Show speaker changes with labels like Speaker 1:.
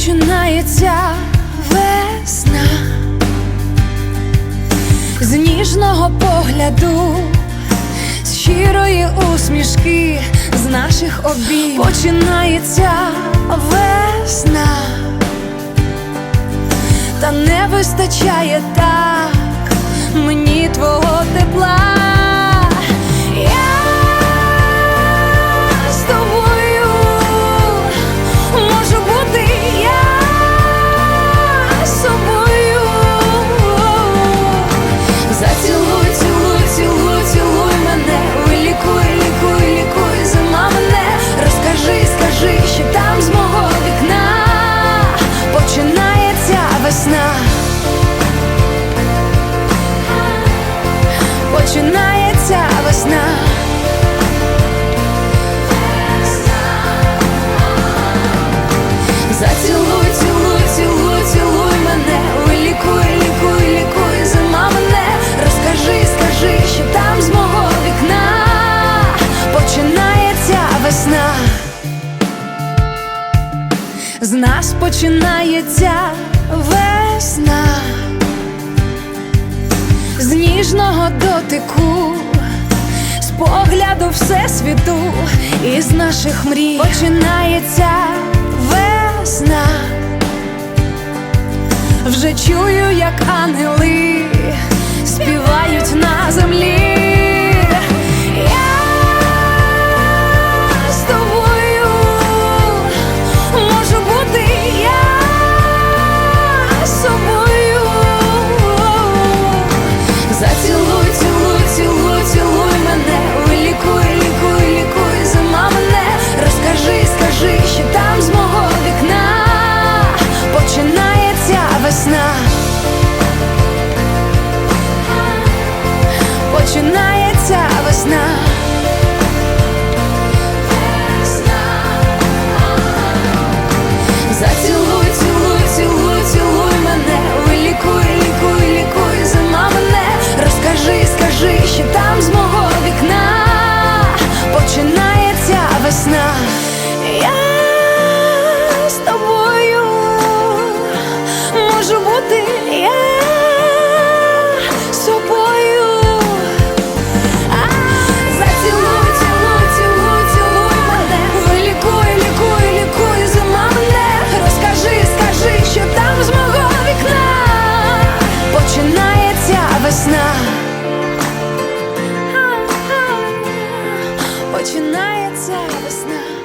Speaker 1: Починається весна. З ніжного погляду, з щирої усмішки, з наших обійм Починається весна, та не вистачає так мені твого тепла. Починається весна. Зацілуй, цілуй, цілуй, цілуй мене. Ой, лікуй, лікуй, лікуй, зима мене. Розкажи, скажи, що там з мого вікна починається весна. З нас починається весна, дотику, з погляду всесвіту, із наших мрій починається весна. Вже чую, як ангели співають Починається весна. Зацілуй, цілуй, цілуй, цілуй мене. Ой, лікуй, лікуй, лікуй, зима мене. Розкажи, скажи, що там з мого вікна починається весна. Я з тобою можу бути Починається весна.